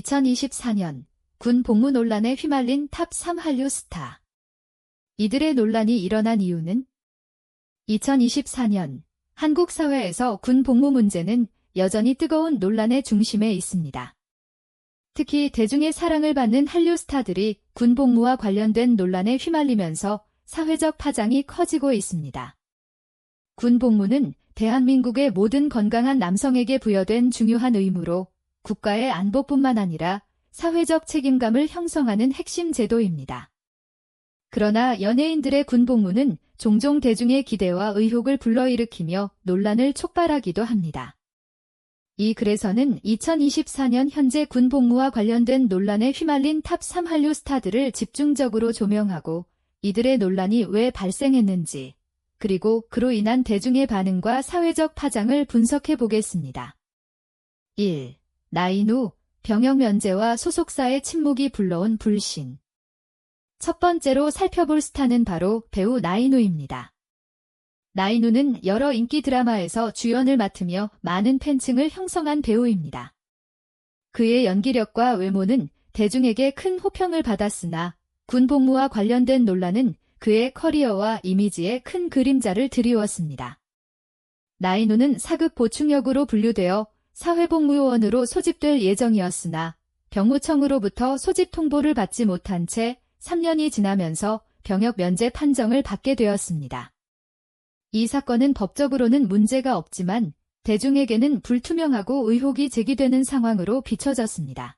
2024년 군 복무 논란에 휘말린 탑3 한류 스타. 이들의 논란이 일어난 이유는 2024년 한국 사회에서 군 복무 문제는 여전히 뜨거운 논란의 중심에 있습니다. 특히 대중의 사랑을 받는 한류 스타들이 군 복무와 관련된 논란에 휘말리면서 사회적 파장이 커지고 있습니다. 군 복무는 대한민국의 모든 건강한 남성에게 부여된 중요한 의무로 국가의 안보뿐만 아니라 사회적 책임감을 형성하는 핵심 제도입니다. 그러나 연예인들의 군복무는 종종 대중의 기대와 의혹을 불러일으키며 논란을 촉발하기도 합니다. 이 글에서는 2024년 현재 군 복무와 관련된 논란에 휘말린 탑3 한류 스타들을 집중적으로 조명하고 이들의 논란이 왜 발생했는지, 그리고 그로 인한 대중의 반응과 사회적 파장을 분석해 보겠습니다. 1. 나인 후, 병역 면제와 소속사의 침묵이 불러온 불신. 첫 번째로 살펴볼 스타는 바로 배우 나인우입니다. 나인우는 여러 인기 드라마에서 주연을 맡으며 많은 팬층을 형성한 배우입니다. 그의 연기력과 외모는 대중에게 큰 호평을 받았으나 군 복무와 관련된 논란은 그의 커리어와 이미지에 큰 그림자를 드리웠습니다. 나인우는 사급 보충역으로 분류되어 사회복무요원으로 소집될 예정이었으나 병무청으로부터 소집 통보를 받지 못한 채 3년이 지나면서 병역 면제 판정을 받게 되었습니다. 이 사건은 법적으로는 문제가 없지만 대중에게는 불투명하고 의혹이 제기되는 상황으로 비춰졌습니다.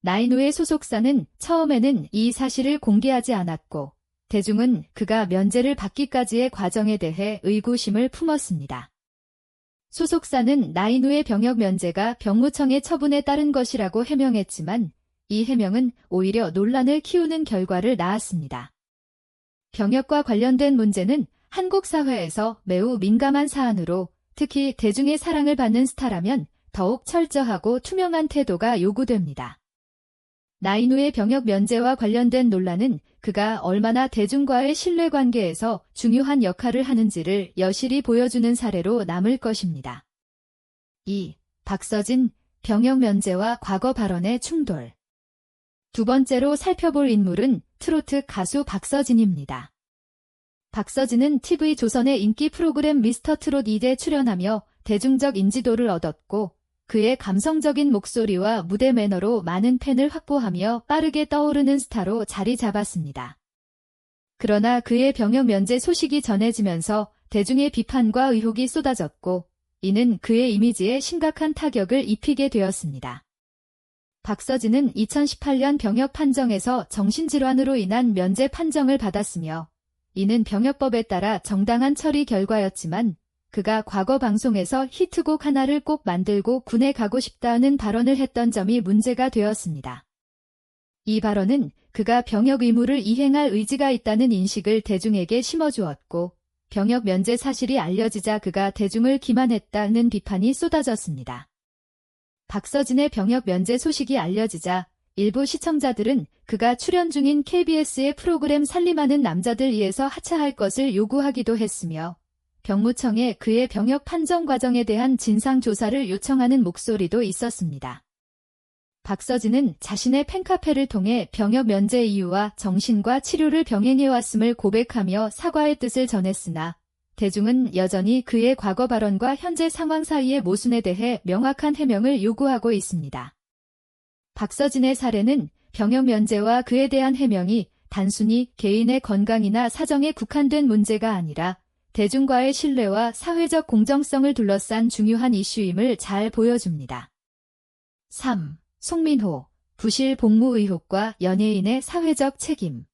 나인우의 소속사는 처음에는 이 사실을 공개하지 않았고 대중은 그가 면제를 받기까지의 과정에 대해 의구심을 품었습니다. 소속사는 나인우의 병역 면제가 병무청의 처분에 따른 것이라고 해명했지만 이 해명은 오히려 논란을 키우는 결과를 낳았습니다. 병역과 관련된 문제는 한국 사회에서 매우 민감한 사안으로 특히 대중의 사랑을 받는 스타라면 더욱 철저하고 투명한 태도가 요구됩니다. 나인우의 병역 면제와 관련된 논란은 그가 얼마나 대중과의 신뢰관계에서 중요한 역할을 하는지를 여실히 보여주는 사례로 남을 것입니다. 2. 박서진, 병역 면제와 과거 발언의 충돌. 두 번째로 살펴볼 인물은 트로트 가수 박서진입니다. 박서진은 TV조선의 인기 프로그램 미스터 트롯 2에 출연하며 대중적 인지도를 얻었고 그의 감성적인 목소리와 무대 매너로 많은 팬을 확보하며 빠르게 떠오르는 스타로 자리 잡았습니다. 그러나 그의 병역 면제 소식이 전해지면서 대중의 비판과 의혹이 쏟아졌고 이는 그의 이미지에 심각한 타격을 입히게 되었습니다. 박서진은 2018년 병역 판정에서 정신질환으로 인한 면제 판정을 받았으며 이는 병역법에 따라 정당한 처리 결과였지만 그가 과거 방송에서 히트곡 하나를 꼭 만들고 군에 가고 싶다는 발언을 했던 점이 문제가 되었습니다. 이 발언은 그가 병역 의무를 이행할 의지가 있다는 인식을 대중에게 심어주었고 병역 면제 사실이 알려지자 그가 대중을 기만했다는 비판이 쏟아졌습니다. 박서진의 병역 면제 소식이 알려지자 일부 시청자들은 그가 출연 중인 KBS의 프로그램 살림하는 남자들 위해서 하차할 것을 요구하기도 했으며 병무청에 그의 병역 판정 과정에 대한 진상조사를 요청하는 목소리도 있었습니다. 박서진은 자신의 팬카페를 통해 병역 면제 이유와 정신과 치료를 병행해왔음을 고백하며 사과의 뜻을 전했으나 대중은 여전히 그의 과거 발언과 현재 상황 사이의 모순에 대해 명확한 해명을 요구하고 있습니다. 박서진의 사례는 병역 면제와 그에 대한 해명이 단순히 개인의 건강이나 사정에 국한된 문제가 아니라 대중과의 신뢰와 사회적 공정성을 둘러싼 중요한 이슈임을 잘 보여줍니다. 3. 송민호, 부실 복무 의혹과 연예인의 사회적 책임.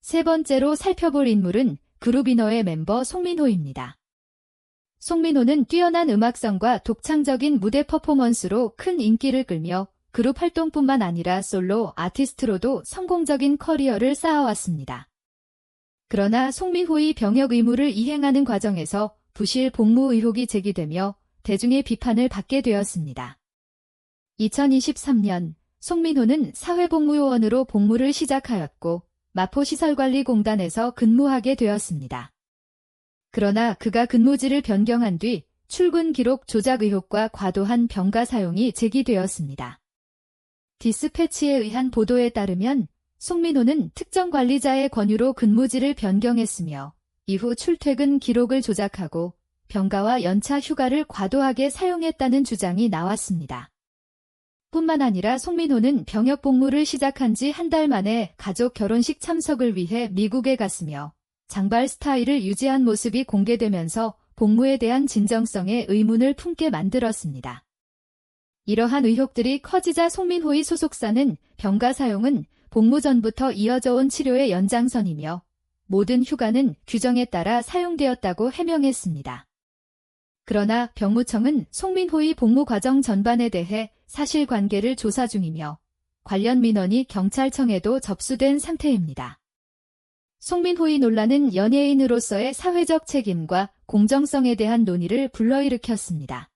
세 번째로 살펴볼 인물은 그룹이너의 멤버 송민호입니다. 송민호는 뛰어난 음악성과 독창적인 무대 퍼포먼스로 큰 인기를 끌며 그룹 활동뿐만 아니라 솔로 아티스트로도 성공적인 커리어를 쌓아왔습니다. 그러나 송미호의 병역 의무를 이행하는 과정에서 부실 복무 의혹이 제기되며 대중의 비판을 받게 되었습니다. 2023년 송민호는 사회복무요원으로 복무를 시작하였고 마포시설관리공단에서 근무하게 되었습니다. 그러나 그가 근무지를 변경한 뒤 출근 기록 조작 의혹과 과도한 병가 사용이 제기되었습니다. 디스패치에 의한 보도에 따르면 송민호는 특정 관리자의 권유로 근무지를 변경했으며 이후 출퇴근 기록을 조작하고 병가와 연차 휴가를 과도하게 사용했다는 주장이 나왔습니다. 뿐만 아니라 송민호는 병역 복무를 시작한 지 한 달 만에 가족 결혼식 참석을 위해 미국에 갔으며 장발 스타일을 유지한 모습이 공개되면서 복무에 대한 진정성에 의문을 품게 만들었습니다. 이러한 의혹들이 커지자 송민호의 소속사는 병가 사용은 복무 전부터 이어져 온 치료의 연장선이며 모든 휴가는 규정에 따라 사용되었다고 해명했습니다. 그러나 병무청은 송민호의 복무 과정 전반에 대해 사실관계를 조사 중이며 관련 민원이 경찰청에도 접수된 상태입니다. 송민호의 논란은 연예인으로서의 사회적 책임과 공정성에 대한 논의를 불러일으켰습니다.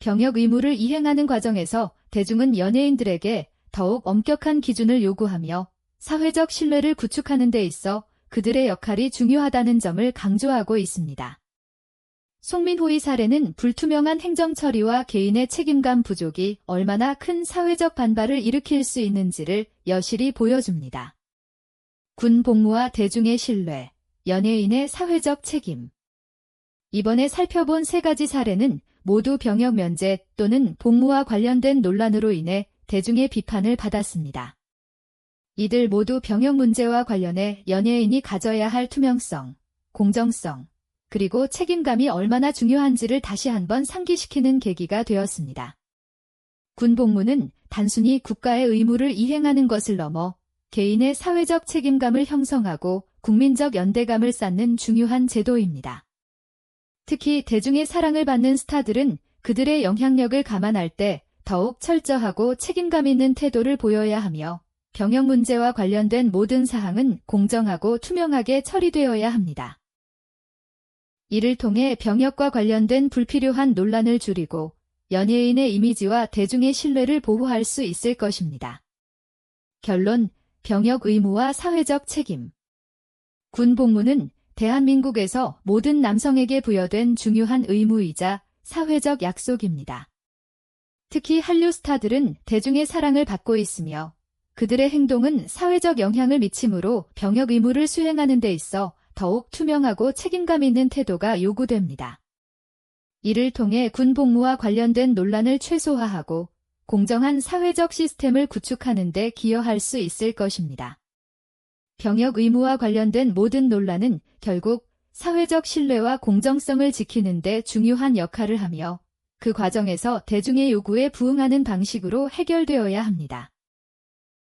병역 의무를 이행하는 과정에서 대중은 연예인들에게 더욱 엄격한 기준을 요구하며 사회적 신뢰를 구축하는 데 있어 그들의 역할이 중요하다는 점을 강조하고 있습니다. 송민호의 사례는 불투명한 행정 처리와 개인의 책임감 부족이 얼마나 큰 사회적 반발을 일으킬 수 있는지를 여실히 보여줍니다. 군 복무와 대중의 신뢰, 연예인의 사회적 책임. 이번에 살펴본 세 가지 사례는 모두 병역 면제 또는 복무와 관련된 논란으로 인해 대중의 비판을 받았습니다. 이들 모두 병역 문제와 관련해 연예인이 가져야 할 투명성, 공정성, 그리고 책임감이 얼마나 중요한지를 다시 한번 상기시키는 계기가 되었습니다. 군 복무는 단순히 국가의 의무를 이행하는 것을 넘어 개인의 사회적 책임감을 형성하고 국민적 연대감을 쌓는 중요한 제도입니다. 특히 대중의 사랑을 받는 스타들은 그들의 영향력을 감안할 때 더욱 철저하고 책임감 있는 태도를 보여야 하며 병역 문제와 관련된 모든 사항은 공정하고 투명하게 처리되어야 합니다. 이를 통해 병역과 관련된 불필요한 논란을 줄이고 연예인의 이미지와 대중의 신뢰를 보호할 수 있을 것입니다. 결론, 병역 의무와 사회적 책임. 군 복무는 대한민국에서 모든 남성에게 부여된 중요한 의무이자 사회적 약속입니다. 특히 한류 스타들은 대중의 사랑을 받고 있으며 그들의 행동은 사회적 영향을 미치므로 병역 의무를 수행하는 데 있어 더욱 투명하고 책임감 있는 태도가 요구됩니다. 이를 통해 군 복무와 관련된 논란을 최소화하고 공정한 사회적 시스템을 구축하는 데 기여할 수 있을 것입니다. 병역 의무와 관련된 모든 논란은 결국 사회적 신뢰와 공정성을 지키는 데 중요한 역할을 하며 그 과정에서 대중의 요구에 부응하는 방식으로 해결되어야 합니다.